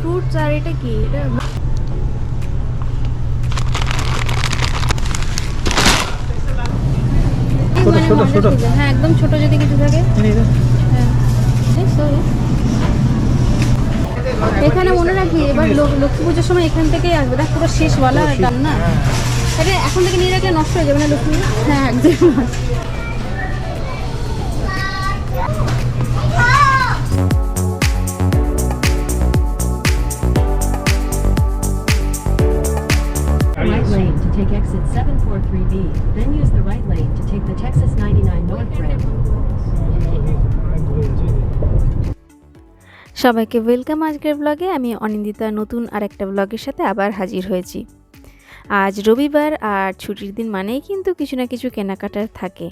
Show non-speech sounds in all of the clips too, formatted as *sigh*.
Fruits আর এটা কি? এটা ছোট, মানে ছোট। হ্যাঁ একদম ছোট যদি কিছু থাকে। হ্যাঁ। এখানে মনে রাখি এবার লক্ষ্মী পুজোর সময় এখান থেকেই আসবে। দেখ পুরো শেষওয়ালা দাম না। এটা এখন থেকে নিয়ে রাখলে নষ্ট হয়ে যাবে না লক্ষ্মী হ্যাঁ একদম। সবাইকে ওয়েলকাম আজকের ব্লগে আমি অনিন্দিতা, নতুন আর একটা ব্লগের সাথে আবার হাজির হয়েছি। আজ রবিবার আর ছুটির দিন মানেই কিন্তু কিছু না কিছু কেনাকাটার থাকে।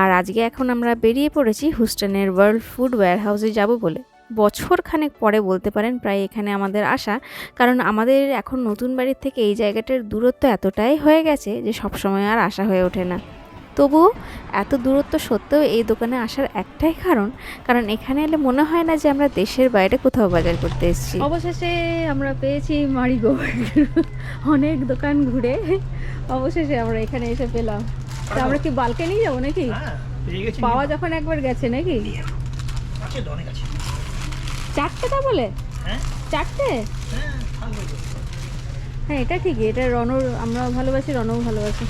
আর আজকে এখন আমরা বেরিয়ে পড়েছি হুস্টনের ওয়ার্ল্ড ফুড ওয়্যার হাউসে যাব বলে। বছর খানেক পরে বলতে পারেন, প্রায় এখানে আমাদের আসা। কারণ আমাদের এখন নতুন বাড়ির থেকে এই জায়গাটার দূরত্ব এতটাই হয়ে গেছে যে সবসময় আর আসা হয়ে ওঠে না। তবুও এত দূরত্ব সত্ত্বেও এই দোকানে আসার একটাই কারণ কারণ এখানে এলে মনে হয় না যে আমরা দেশের বাইরে কোথাও বাজার করতে এসেছি। অবশেষে আমরা পেয়েছি মারিগো অনেক দোকান ঘুরে অবশেষে আমরা এখানে এসে পেলাম। তা আমরা কি বালকে নিয়ে যাব নাকি? পাওয়া যখন একবার গেছে নাকি? চারটে তা বলে? চারটে? হ্যাঁ এটা ঠিকই। এটা রনর আমরা ভালোবাসি রনও ভালোবাসি।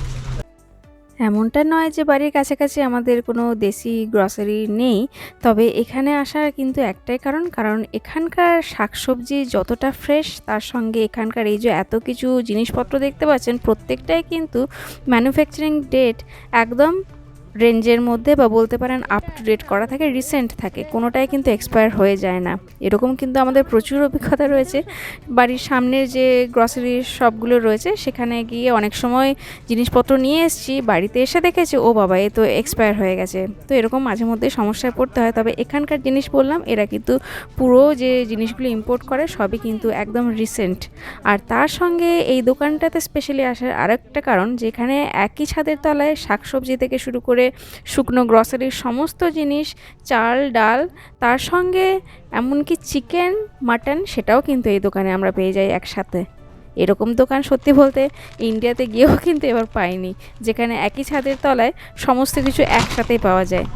এমনটা নয় যে বাড়ির কাছাকাছি আমাদের কোনো দেশি গ্রসারি নেই, তবে এখানে আসার কিন্তু একটাই কারণ কারণ এখানকার শাকসবজি যতটা ফ্রেশ তার সঙ্গে এখানকার এই যে এত কিছু জিনিসপত্র দেখতে পাচ্ছেন, প্রত্যেকটাই কিন্তু ম্যানুফ্যাকচারিং ডেট একদম রেঞ্জের মধ্যে বা বলতে পারেন আপ টু ডেট করা থাকে রিসেন্ট থাকে, কোনোটাই কিন্তু এক্সপায়ার হয়ে যায় না। এরকম কিন্তু আমাদের প্রচুর অভিজ্ঞতা রয়েছে। বাড়ির সামনের যে গ্রসারি শপগুলো রয়েছে, সেখানে গিয়ে অনেক সময় জিনিসপত্র নিয়ে এসেছি, বাড়িতে এসে দেখেছি, ও বাবা, এ তো এক্সপায়ার হয়ে গেছে। তো এরকম মাঝে মধ্যে সমস্যায় পড়তে হয়। তবে এখানকার জিনিস বললাম, এরা কিন্তু পুরো যে জিনিসগুলো ইম্পোর্ট করে, সবই কিন্তু একদম রিসেন্ট আর তার সঙ্গে এই দোকানটাতে স্পেশালি আসার আরেকটা কারণ, যেখানে একই ছাদের তলায় শাকসবজি থেকে শুরু করে শুকনো গ্রসারির সমস্ত জিনিস, চাল, ডাল, তার সঙ্গে এমনকি চিকেন, মাটন সেটাও কিন্তু এই দোকানে আমরা পেয়ে যাই একসাথে। এরকম দোকান সত্যি বলতে ইন্ডিয়াতে গিয়েও কিন্তু এবার পাইনি, যেখানে একই ছাদের তলায় সমস্ত কিছু একসাথেই পাওয়া যায়।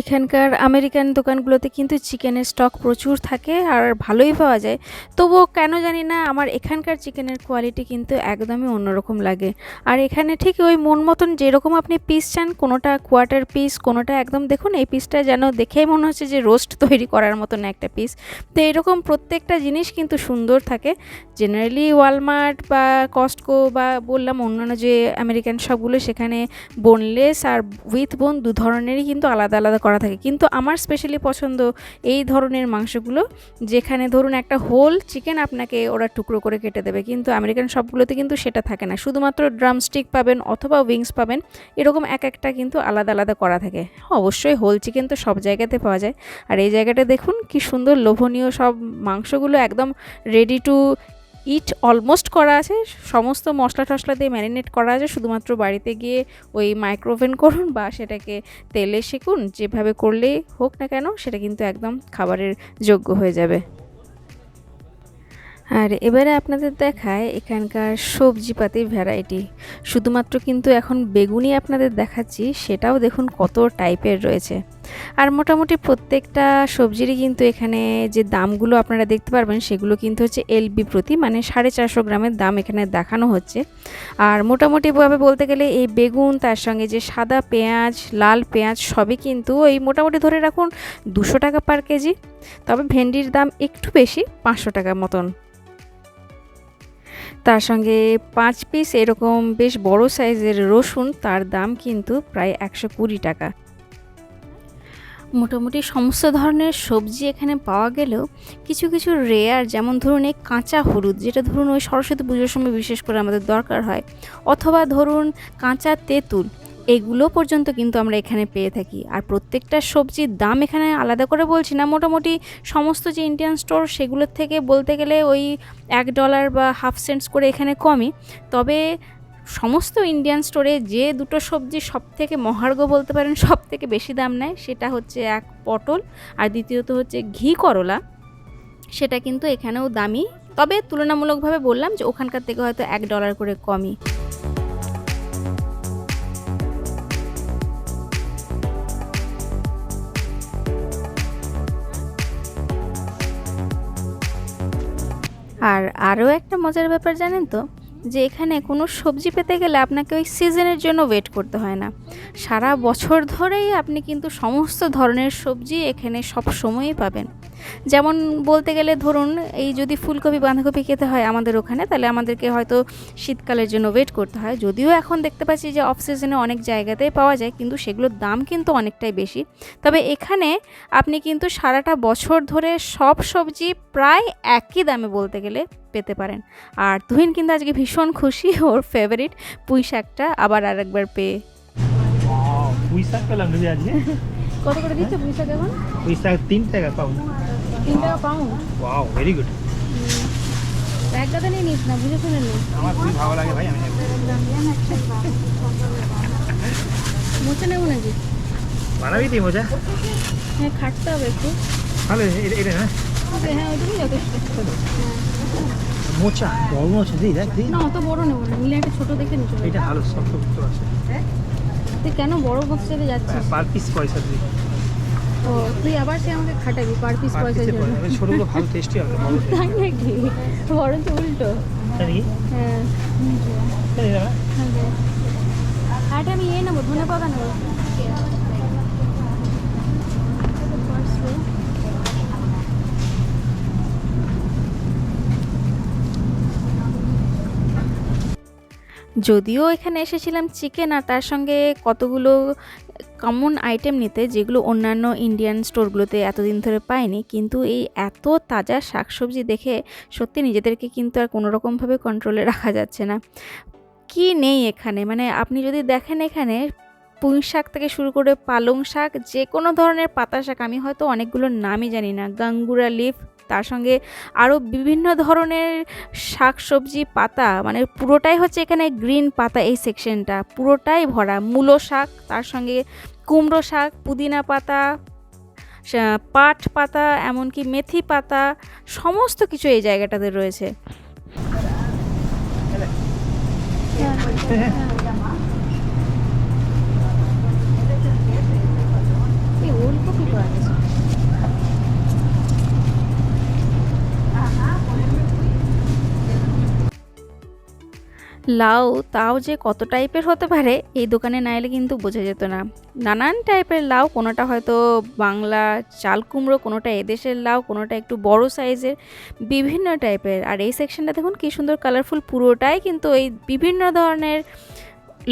এখানকার আমেরিকান দোকানগুলোতে কিন্তু চিকেনের স্টক প্রচুর থাকে আর ভালোই পাওয়া যায়। তবুও কেন জানি না আমার এখানকার চিকেনের কোয়ালিটি কিন্তু একদমই অন্যরকম লাগে। আর এখানে ঠিক ওই মন মতন যেরকম আপনি পিস চান, কোনোটা কোয়ার্টার পিস, কোনোটা একদম দেখুন এই পিসটা যেন দেখেই মনে হচ্ছে যে রোস্ট তৈরি করার মতন একটা পিস। তো এরকম প্রত্যেকটা জিনিস কিন্তু সুন্দর থাকে। জেনারেলি ওয়ালমার্ট বা কস্টকো বা বললাম অন্যান্য যে আমেরিকান সবগুলো সেখানে বোনলেস আর উইথ বোন দু ধরনেরই কিন্তু আলাদা আলাদা করা থাকে। কিন্তু আমার স্পেশালি পছন্দ এই ধরনের মাংসগুলো, যেখানে ধরুন একটা হোল চিকেন আপনাকে ওরা টুকরো করে কেটে দেবে, কিন্তু আমেরিকান সবগুলোতে কিন্তু সেটা থাকে না। শুধুমাত্র ড্রামস্টিক পাবেন অথবা উইংস পাবেন, এরকম এক একটা কিন্তু আলাদা আলাদা করা থাকে। অবশ্যই হোল চিকেন তো সব জায়গাতে পাওয়া যায়। আর এই জায়গাটা দেখুন কি সুন্দর লোভনীয় সব মাংসগুলো একদম রেডি টু ইট অলমোস্ট করা আছে। সমস্ত মশলা টশলা দিয়ে ম্যারিনেট করা আছে। শুধুমাত্র বাড়িতে গিয়ে ওই মাইক্রোওভেন করুন বা সেটাকে তেলে শেখুন যেভাবে করলেই হোক না কেন, সেটা কিন্তু একদম খাবারের যোগ্য হয়ে যাবে। আর এবারে আপনাদের দেখায় এখানকার সবজিপাতির ভ্যারাইটি শুধুমাত্র কিন্তু এখন বেগুনি আপনাদের দেখাচ্ছি, সেটাও দেখুন কত টাইপের রয়েছে। আর মোটামুটি প্রত্যেকটা সবজিরই কিন্তু এখানে যে দামগুলো আপনারা দেখতে পারবেন, সেগুলো কিন্তু হচ্ছে এলবি প্রতি মানে সাড়ে চারশো গ্রামের দাম এখানে দেখানো হচ্ছে। আর মোটামুটিভাবে বলতে গেলে এই বেগুন, তার সঙ্গে যে সাদা পেঁয়াজ, লাল পেঁয়াজ, সবই কিন্তু ওই মোটামুটি ধরে রাখুন দুশো টাকা পার কেজি। তবে ভেন্ডির দাম একটু বেশি, পাঁচশো টাকা মতন। তার সঙ্গে পাঁচ পিস এরকম বেশ বড় সাইজের রসুন, তার দাম কিন্তু প্রায় একশো কুড়ি টাকা। মোটামুটি সমস্ত ধরনের সবজি এখানে পাওয়া গেলেও কিছু কিছু রেয়ার যেমন ধরুন এই কাঁচা হলুদ, যেটা ধরুন ওই সরস্বতী পুজোর সময় বিশেষ করে আমাদের দরকার হয়, অথবা ধরুন কাঁচা তেঁতুল এগুলো পর্যন্ত কিন্তু আমরা এখানে পেয়ে থাকি। আর প্রত্যেকটা সবজির দাম এখানে আলাদা করে বলছি না। মোটামুটি সমস্ত যে ইন্ডিয়ান স্টোর সেগুলোর থেকে বলতে গেলে ওই এক ডলার বা হাফ সেন্টস করে এখানে কমই। তবে সমস্ত ইন্ডিয়ান স্টোরে যে দুটো সবজি সব থেকে মহার্ঘ বলতে পারেন সব থেকে বেশি দাম নেয় সেটা হচ্ছে এক পটল আর দ্বিতীয়ত হচ্ছে ঘি করলা। সেটা কিন্তু এখানেও দামি। তবে তুলনামূলকভাবে বললাম যে ওখানকার থেকে হয়তো এক ডলার করে কমই। আর আরও একটা মজার ব্যাপার জানেন তো, যে এখানে কোনো সবজি পেতে গেলে আপনাকে ওই সিজনের জন্য ওয়েট করতে হয় না। সারা বছর ধরেই আপনি কিন্তু সমস্ত ধরনের সবজি এখানে সব সময়ই পাবেন। যেমন বলতে গেলে ধরুন, এই যদি ফুলকপি, বাঁধাকপি খেতে হয় আমাদের ওখানে, তাহলে আমাদেরকে হয়তো শীতকালের জন্য ওয়েট করতে হয়। যদিও এখন দেখতে পাচ্ছি যে অফ সিজনে অনেক জায়গাতেই পাওয়া যায়, কিন্তু সেগুলোর দাম কিন্তু অনেকটাই বেশি। তবে এখানে আপনি কিন্তু সারাটা বছর ধরে সব সবজি প্রায় একই দামে বলতে গেলে পেতে পারেন। আর তুহিন কিন্তু আজকে ভীষণ খুশি, ওর ফেভারিট পুঁই শাকটা আবার আরেকবার পেয়ে। পুঁই শাক পেলাম আজকে? কত করে দিচ্ছে পুঁই শাক এখন? পুঁই শাক তিন টাকা পাউন্ড। তিন টাকা পাউন্ড? ওয়াও ভেরি গুড এক গাদা নিয়ে নিস না বুঝে শুনে নি। আমার খুবই ভালো লাগে ভাই আমি। মোচা নেব নাকি? বানাবি তুই মজা হ্যাঁ খাটতে হবে একটু। ভালো এটা ওকে হ্যাঁ ওইটুকুই যথেষ্ট। মোচা বড় মোচা দিই দেখ। না অত বড় নেব না নিলে একটা ছোট দেখে নিচে এটা ভালো শক্ত শক্ত আছে। তুই কেন বড় বক্স সাথে যাচ্ছিস? পার পিস পয়সা দিই ও তুই আবার সে আমাকে খাটাবি পার পিস পয়সা। জন্য ছোটগুলো ভালো টেস্টি হবে বড় তাই নাকি? বরঞ্চ উল্টো। তাই হ্যাঁ? আর এটা আমি এই নেব ধনে পাকা নেব। যদিও এখানে এসেছিলাম চিকেন আর তার সঙ্গে কতগুলো কমন আইটেম নিতে, যেগুলো অন্যান্য ইন্ডিয়ান স্টোরগুলোতে এতদিন ধরে পাইনি, কিন্তু এই এত তাজা শাকসবজি দেখে সত্যি নিজেদেরকে কিন্তু আর কোনো রকমভাবে কন্ট্রোলে রাখা যাচ্ছে না। কি নেই এখানে? মানে আপনি যদি দেখেন এখানে পুঁই শাক থেকে শুরু করে পালং শাক যে কোনো ধরনের পাতা শাক, আমি হয়তো অনেকগুলোর নামই জানি না, গাঙ্গুরা লিফ তার সঙ্গে আরও বিভিন্ন ধরনের শাক সবজি পাতা মানে পুরোটাই হচ্ছে এখানে গ্রিন পাতা এই সেকশনটা পুরোটাই ভরা। মূলো শাক, তার সঙ্গে কুমড়ো শাক, পুদিনা পাতা পাট পাতা, এমনকি মেথি পাতা, সমস্ত কিছু এই জায়গাটাতে রয়েছে। *laughs* লাউ তাও যে কত টাইপের হতে পারে, এই দোকানে না এলে কিন্তু বোঝা যেত না। নানান টাইপের লাউ, কোনোটা হয়তো বাংলা চাল কুমড়ো, কোনোটা এদেশের লাউ, কোনোটা একটু বড় সাইজের, বিভিন্ন টাইপের। আর এই সেকশনটা দেখুন কী সুন্দর কালারফুল পুরোটাই কিন্তু এই বিভিন্ন ধরনের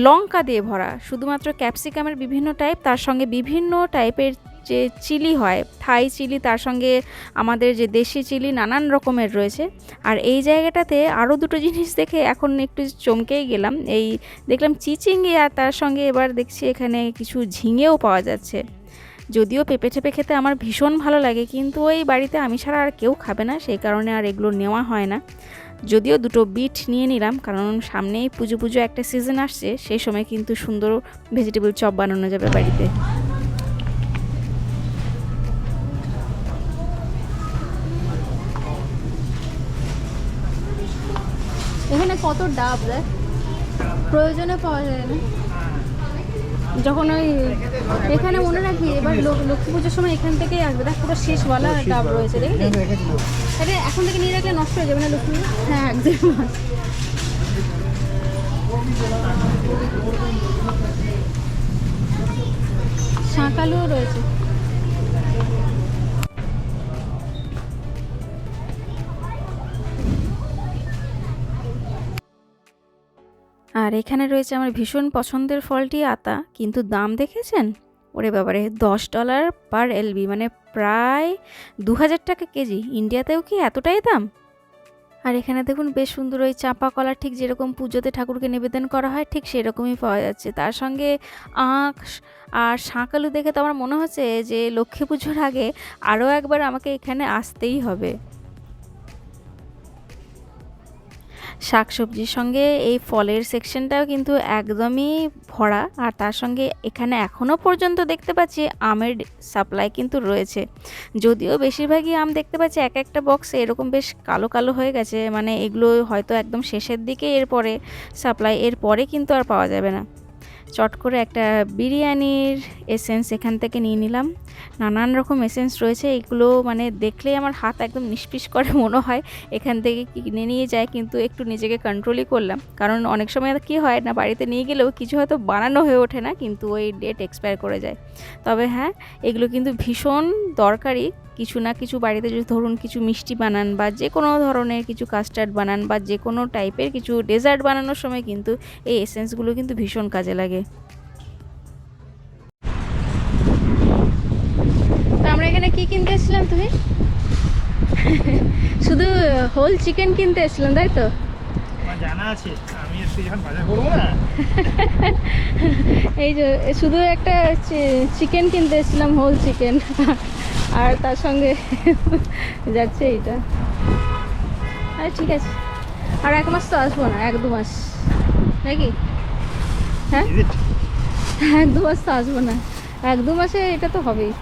লঙ্কা দিয়ে ভরা। শুধুমাত্র ক্যাপসিকামের বিভিন্ন টাইপ তার সঙ্গে বিভিন্ন টাইপের যে চিলি হয়, থাই চিলি, তার সঙ্গে আমাদের যে দেশি চিলি নানান রকমের রয়েছে। আর এই জায়গাটাতে আরও দুটো জিনিস দেখে এখন একটু চমকেই গেলাম। এই দেখলাম চিচিঙ্গি আর তার সঙ্গে এবার দেখছি এখানে কিছু ঝিঙেও পাওয়া যাচ্ছে। যদিও পেঁপে টেপে খেতে আমার ভীষণ ভালো লাগে, কিন্তু ওই বাড়িতে আমি ছাড়া আর কেউ খাবে না, সেই কারণে আর এগুলো নেওয়া হয় না। যদিও দুটো বিট নিয়ে নিলাম, কারণ সামনেই পুজো পুজো একটা সিজন আসছে, সেই সময় কিন্তু সুন্দর ভেজিটেবল চপ বানানো যাবে বাড়িতে। এখানে কত ডাব দেখ প্রয়োজনে পাওয়া যায় না। যখন ওই এখানে মনে রাখবি এবার লক্ষ্মী পুজোর সময় এখান থেকেই আসবে। দেখ, পুরো শেষওয়ালা ডাব রয়েছে দেখলি এখন থেকে নিয়ে রাখলে নষ্ট হয়ে যাবে না লক্ষ্মী? হ্যাঁ একদম। শাঁকালুও রয়েছে। আর এখানে রয়েছে আমার ভীষণ পছন্দের ফলটি আতা। কিন্তু দাম দেখেছেন? ওরে বাবারে, দশ ডলার পার এলবি মানে প্রায় দু হাজার টাকা কেজি। ইন্ডিয়াতেও কি এতটাই দাম? আর এখানে দেখুন, বেশ সুন্দর ওই চাপা কলা, ঠিক যেরকম পুজোতে ঠাকুরকে নিবেদন করা হয়, ঠিক সেরকমই পাওয়া যাচ্ছে। তার সঙ্গে আখ আর শাঁকালু দেখে তো আমার মনে হচ্ছে যে লক্ষ্মী পুজোর আগে আরও একবার আমাকে এখানে আসতেই হবে। শাকসবজির সঙ্গে এই ফলের সেকশনটাও কিন্তু একদমই ভরা। আর তার সঙ্গে এখানে এখনও পর্যন্ত দেখতে পাচ্ছি আমের সাপ্লাই কিন্তু রয়েছে। যদিও বেশিরভাগই আম দেখতে পাচ্ছি এক একটা বক্সে এরকম বেশ কালো কালো হয়ে গেছে। মানে এগুলো হয়তো একদম শেষের দিকে এরপরে সাপ্লাই এরপরে কিন্তু আর পাওয়া যাবে না। চট করে একটা বিরিয়ানির এসেন্স এখান থেকে নিয়ে নিলাম। নানান রকম এসেন্স রয়েছে, এগুলো মানে দেখলেই আমার হাত একদম নিষ্পিস করে মনে হয়। এখান থেকে কিনে নিয়ে যায়, কিন্তু একটু নিজেকে কন্ট্রোলই করলাম। কারণ অনেক সময় কি হয় না, বাড়িতে নিয়ে গেলেও কিছু হয়তো বানানো হয়ে ওঠে না, কিন্তু ওই ডেট এক্সপায়ার করে যায়। তবে হ্যাঁ এগুলো কিন্তু ভীষণ দরকারি। কিছু না কিছু বাড়িতে যদি ধরুন কিছু মিষ্টি বানান বা যে কোনো ধরনের কিছু কাস্টার্ড বানান বা যে কোনো টাইপের কিছু ডেজার্ট বানানোর সময় কিন্তু এই এসেন্সগুলো কিন্তু ভীষণ কাজে লাগে। তো আমরা এখানে কি কিনতে এসেছিলাম তুমি? *laughs* শুধু হোল চিকেন কিনতে এসেছিলাম তাই তো? জানা আছে আমি যখন বাজার করব না। *laughs* এই যে শুধু একটা চিকেন কিনতে এসেছিলাম হোল চিকেন আর তার সঙ্গে যাচ্ছে এইটা। আরে ঠিক আছে। আর এক মাস তো আসব না এক দু মাস। নাকি? হ্যাঁ? এক দু মাস তো আসব না। এক দু মাসে এটা তো হবেই।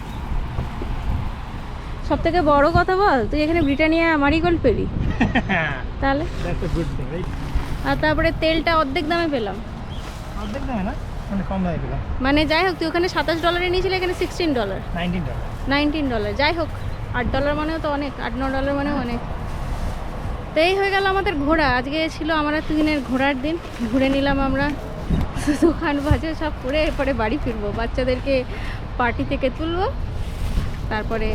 সব থেকে বড় কথা বল তুই এখানে ব্রিটানিয়া মারিগোল্ড পেলি। *laughs* তাহলে? আর তারপরে তেলটা অর্ধেক দামে পেলাম। অর্ধেক দামে না? মানে কম দামে পেলাম। মানে যাই হোক তুই ওখানে সাতাশ ডলারে নিয়েছিলি এখানে sixteen dollar nineteen dollar nineteen dollar যাই হোক আট ডলার মানেও তো অনেক আট ন ডলার মানেও অনেক। তো এই হয়ে গেল আমাদের ঘোরা আজকে ছিল আমার তুহিনের ঘোরার দিন। ঘুরে নিলাম আমরা। দোকান বাজে সব করে এরপরে বাড়ি ফিরবো। বাচ্চাদেরকে পার্টি থেকে তুলবো। তারপরে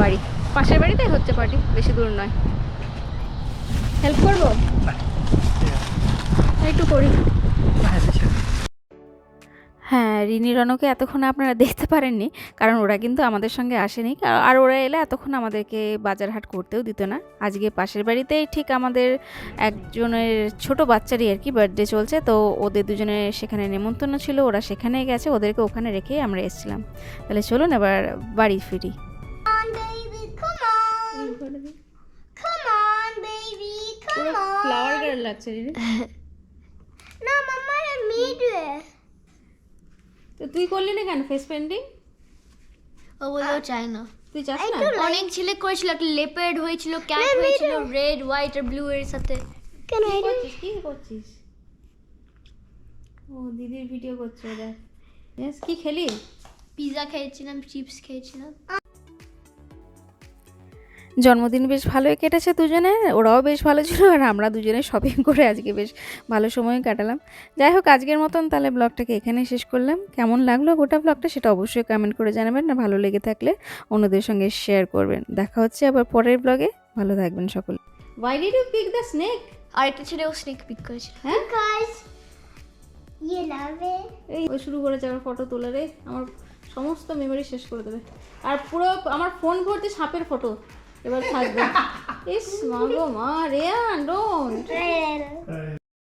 বাড়ি। পাশের বাড়িতেই হচ্ছে পার্টি বেশি দূর নয়। হেল্প করব? একটু করি। হ্যাঁ রিনি রনকে এতক্ষণ আপনারা *laughs* দেখতে পারেননি কারণ ওরা কিন্তু আমাদের সঙ্গে আসেনি। আর- ওরা এলে এতক্ষণ আমাদেরকে বাজার হাট করতেও দিত না। আজকে পাশের বাড়িতেই ঠিক আমাদের একজনের ছোট বাচ্চারই আর কি বার্থডে চলছে তো ওদের দুজনের সেখানে নেমন্তন্ন ছিল ওরা সেখানেই গেছে ওদেরকে ওখানে রেখেই আমরা এসেছিলাম। তাহলে চলুন এবার বাড়ি ফিরি. Come on, *laughs* তো তুই করলি না কেন ফেস পেন্টিং ও বলেও চাই না তুই চাস না? অনেক ছেলে করেছিল একটা লেপার্ড হয়েছিল ক্যাট হয়েছিল রেড হোয়াইট আর ব্লু এর সাথে। কেন এই করছিস? কি করছিস? ও দিদির ভিডিও করছে দেখ কি খেলি? পিজা খেয়েছিলাম চিপস খেয়েছিলাম। জন্মদিন বেশ ভালোই কেটেছে দুজনে ওরাও বেশ ভালো ছিল আর আমরা দুজনে শপিং করে আজকে বেশ ভালো সময় কাটালাম। যাই হোক আজকের মতন তাহলে ব্লগটাকে এখানেই শেষ করলাম। কেমন লাগল গোটা ব্লগটা সেটা অবশ্যই কমেন্ট করে জানাবেন না ভালো লেগে থাকলে অন্যদের সঙ্গে শেয়ার করবেন। দেখা হচ্ছে আবার পরের ব্লগে। ভালো থাকবেন সকল। Why did you pick the snake? আর একটা ছেলে ও স্নেক পিক করেছিল. এই ওই শুরু করেছে আমার ফটো তোলা রে। আমার সমস্ত মেমোরি শেষ করে দেবে। আর পুরো আমার ফোন ভর্তি সাপের ফটো এবার থাকবে ইস মা গো মা রেয়ান ডোন্ট.